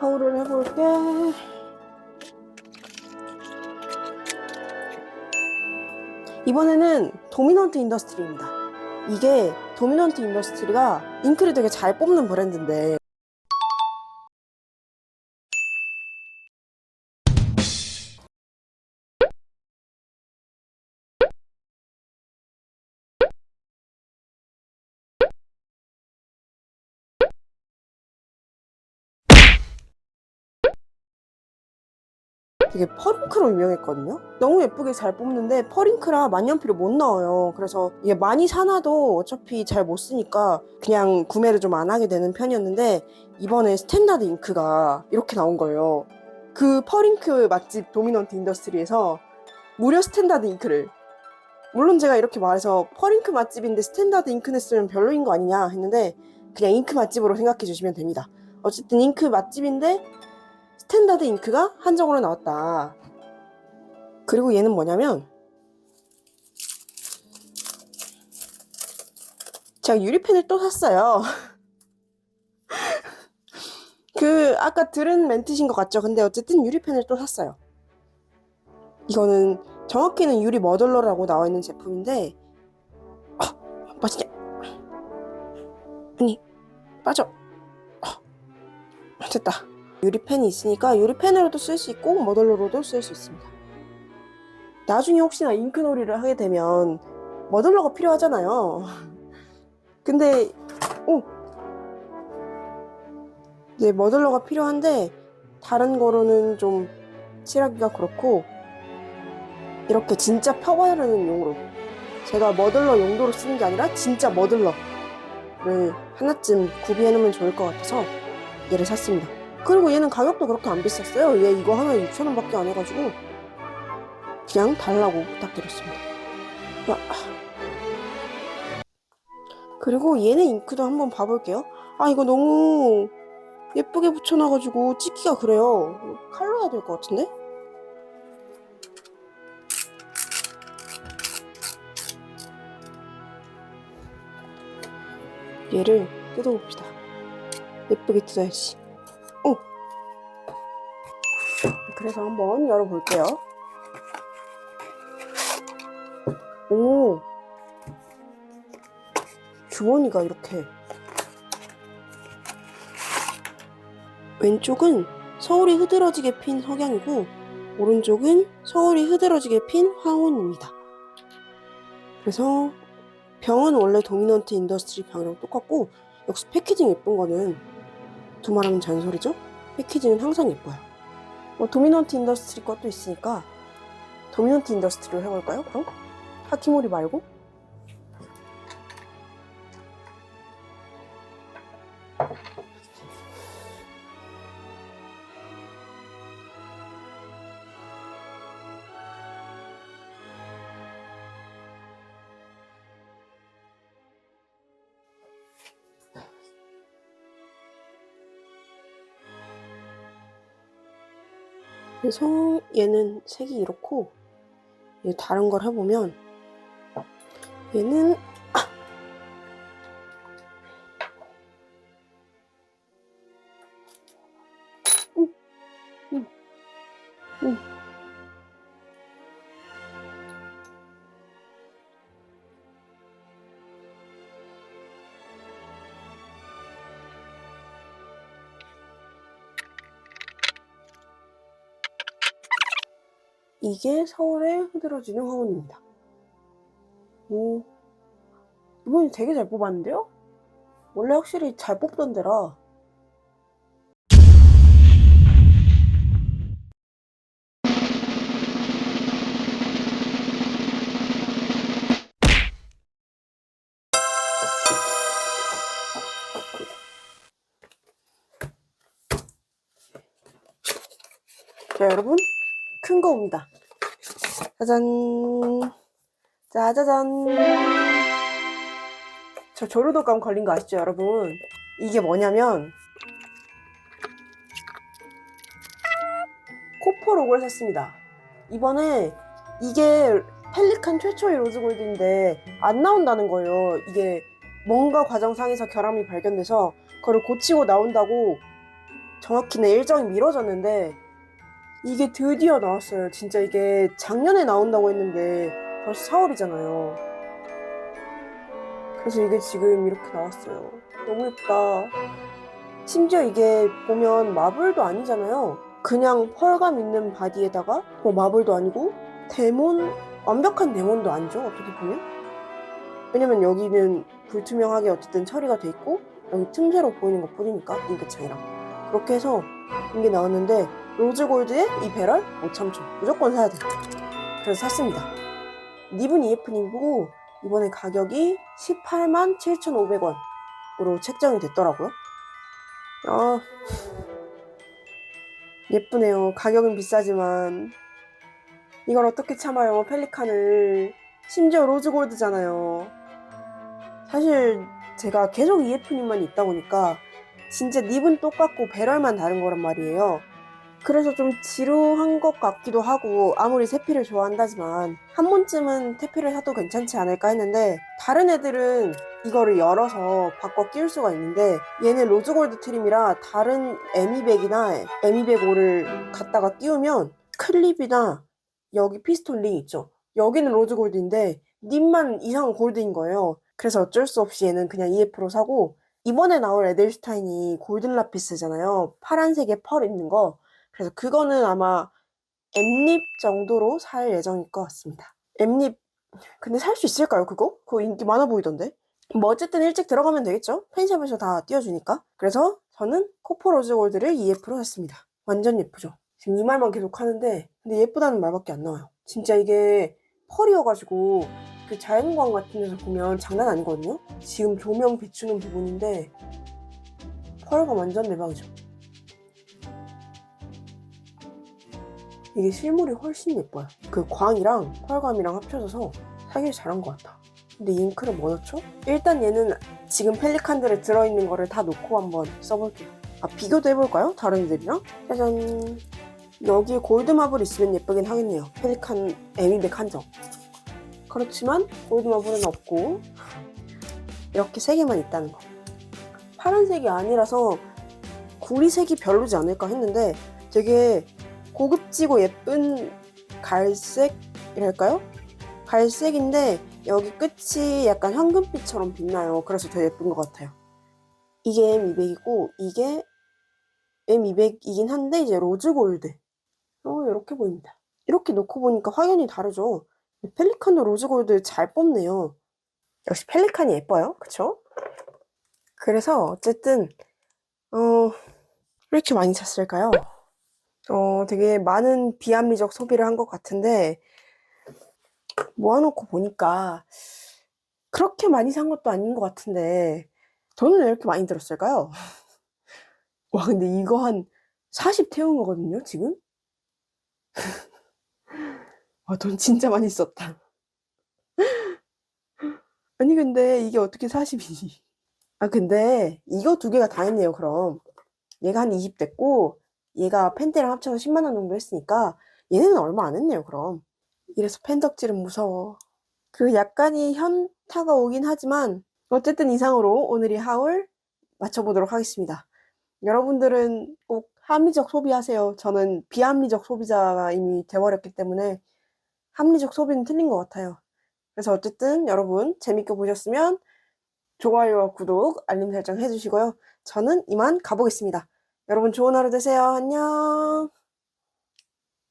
하울을 해볼게. 이번에는 도미넌트 인더스트리입니다. 이게 도미넌트 인더스트리가 잉크를 되게 잘 뽑는 브랜드인데 되게 펄잉크로 유명했거든요. 너무 예쁘게 잘 뽑는데 펄잉크라 만년필을 못 넣어요. 그래서 이게 많이 사놔도 어차피 잘 못 쓰니까 그냥 구매를 좀 안 하게 되는 편이었는데 이번에 스탠다드 잉크가 이렇게 나온 거예요. 그 펄잉크 맛집 도미넌트 인더스트리에서 무료 스탠다드 잉크를 물론 제가 이렇게 말해서 펄잉크 맛집인데 스탠다드 잉크 냈으면 별로인 거 아니냐 했는데 그냥 잉크 맛집으로 생각해 주시면 됩니다. 어쨌든 잉크 맛집인데 스탠다드 잉크가 한정으로 나왔다. 그리고 얘는 뭐냐면 제가 유리펜을 또 샀어요. 그 아까 들은 멘트신 것 같죠? 근데 어쨌든 유리펜을 또 샀어요. 이거는 정확히는 유리 머덜러라고 나와 있는 제품인데 아, 빠지냐? 아니 빠져. 아, 됐다. 유리펜이 있으니까 유리펜으로도 쓸 수 있고 머덜러로도 쓸 수 있습니다. 나중에 혹시나 잉크놀이를 하게 되면 머덜러가 필요하잖아요. 근데 오 네, 머덜러가 필요한데 다른 거로는 좀 칠하기가 그렇고 이렇게 진짜 펴바르는 용으로 제가 머덜러 용도로 쓰는 게 아니라 진짜 머덜러를 하나쯤 구비해 놓으면 좋을 것 같아서 얘를 샀습니다. 그리고 얘는 가격도 그렇게 안 비쌌어요. 얘 이거 하나에 6,000원 밖에 안 해가지고 그냥 달라고 부탁드렸습니다. 와. 그리고 얘네 잉크도 한번 봐볼게요. 아 이거 너무 예쁘게 붙여놔가지고 찍기가 그래요. 칼로 해야 될 것 같은데? 얘를 뜯어봅시다. 예쁘게 뜯어야지. 오! 그래서 한번 열어볼게요. 오! 주머니가 이렇게. 왼쪽은 서울이 흐드러지게 핀 석양이고, 오른쪽은 서울이 흐드러지게 핀 황혼입니다. 그래서 병은 원래 도미넌트 인더스트리 병이랑 똑같고, 역시 패키징 예쁜 거는 두말하면 잔소리죠? 패키징은 항상 예뻐요. 뭐 도미넌트 인더스트리 것도 있으니까 도미넌트 인더스트리로 해볼까요? 그럼? 하키모리 말고? 그래서 얘는 색이 이렇고 얘 다른 걸 해보면 얘는 이게 서울의 흐드러지는 화원입니다. 오, 이번에 되게 잘 뽑았는데요? 원래 확실히 잘 뽑던 데라. 자, 여러분. 큰 거 옵니다. 짜잔. 짜자잔. 저 조류독감 걸린 거 아시죠, 여러분? 이게 뭐냐면 코포록을 샀습니다. 이번에 이게 펠리칸 최초의 로즈골드인데 안 나온다는 거예요. 이게 뭔가 과정상에서 결함이 발견돼서 그걸 고치고 나온다고 정확히는 일정이 미뤄졌는데 이게 드디어 나왔어요. 진짜 이게 작년에 나온다고 했는데 벌써 4월이잖아요. 그래서 이게 지금 이렇게 나왔어요. 너무 예쁘다. 심지어 이게 보면 마블도 아니잖아요. 그냥 펄감 있는 바디에다가 뭐 마블도 아니고 데몬 완벽한 데몬도 아니죠. 어떻게 보면. 왜냐면 여기는 불투명하게 어쨌든 처리가 돼 있고 여기 틈새로 보이는 것 뿐이니까 잉크창이랑 그렇게 해서 이게 나왔는데 로즈골드에 이 배럴 못 참죠. 무조건 사야 돼. 그래서 샀습니다. 립은 EF님이고 이번에 가격이 18만 7,500원으로 책정이 됐더라고요. 아 예쁘네요. 가격은 비싸지만 이걸 어떻게 참아요? 펠리칸을 심지어 로즈골드잖아요. 사실 제가 계속 EF님만 있다 보니까 진짜 립은 똑같고 배럴만 다른 거란 말이에요. 그래서 좀 지루한 것 같기도 하고 아무리 세피를 좋아한다지만 한 번쯤은 테피를 사도 괜찮지 않을까 했는데 다른 애들은 이거를 열어서 바꿔 끼울 수가 있는데 얘는 로즈골드 트림이라 다른 에미백이나 에미백 5를 갖다가 끼우면 클립이나 여기 피스톤 링 있죠. 여기는 로즈골드인데 립만 이상한 골드인 거예요. 그래서 어쩔 수 없이 얘는 그냥 EF로 사고 이번에 나올 에델슈타인이 골든 라피스잖아요. 파란색에 펄 있는 거 그래서 그거는 아마 엠립 정도로 살 예정일 것 같습니다. 엠립 근데 살 수 있을까요 그거? 그거 인기 많아 보이던데. 뭐 어쨌든 일찍 들어가면 되겠죠? 펜샵에서 다 띄워주니까. 그래서 저는 코포 로즈 골드를 EF로 샀습니다. 완전 예쁘죠? 지금 이 말만 계속 하는데 근데 예쁘다는 말밖에 안 나와요. 진짜 이게 펄이어가지고 그 자연광 같은 데서 보면 장난 아니거든요? 지금 조명 비추는 부분인데 펄가 완전 대박이죠. 이게 실물이 훨씬 예뻐요. 그 광이랑 펄감이랑 합쳐져서 사길 잘한 것 같아. 근데 잉크를 뭐 넣죠? 일단 얘는 지금 펠리칸들에 들어있는 거를 다 놓고 한번 써볼게요. 아, 비교도 해볼까요? 다른 애들이랑? 짜잔. 여기에 골드마블 있으면 예쁘긴 하겠네요. 펠리칸 에미백 한정. 그렇지만 골드마블은 없고 이렇게 세 개만 있다는 거. 파란색이 아니라서 구리색이 별로지 않을까 했는데 되게 고급지고 예쁜 갈색이랄까요? 갈색인데 여기 끝이 약간 황금빛처럼 빛나요. 그래서 되게 예쁜 것 같아요. 이게 M200이고 이게 M200이긴 한데 이제 로즈 골드. 어 이렇게 보입니다. 이렇게 놓고 보니까 확연히 다르죠. 펠리칸도 로즈 골드 잘 뽑네요. 역시 펠리칸이 예뻐요. 그쵸? 그래서 어쨌든 어, 왜 이렇게 많이 샀을까요? 어, 되게 많은 비합리적 소비를 한 것 같은데, 모아놓고 보니까, 그렇게 많이 산 것도 아닌 것 같은데, 돈은 왜 이렇게 많이 들었을까요? 와, 근데 이거 한 40 태운 거거든요, 지금? 와, 돈 진짜 많이 썼다. 아니, 근데 이게 어떻게 40이지? 아, 근데 이거 두 개가 다 했네요, 그럼. 얘가 한 20 됐고, 얘가 펜트랑 합쳐서 10만 원 정도 했으니까 얘네는 얼마 안 했네요 그럼. 이래서 펜덕질은 무서워. 그 약간의 현타가 오긴 하지만 어쨌든 이상으로 오늘이 하울 마쳐보도록 하겠습니다. 여러분들은 꼭 합리적 소비하세요. 저는 비합리적 소비자가 이미 돼버렸기 때문에 합리적 소비는 틀린 것 같아요. 그래서 어쨌든 여러분 재밌게 보셨으면 좋아요와 구독 알림 설정 해주시고요. 저는 이만 가보겠습니다 여러분 좋은 하루 되세요. 안녕.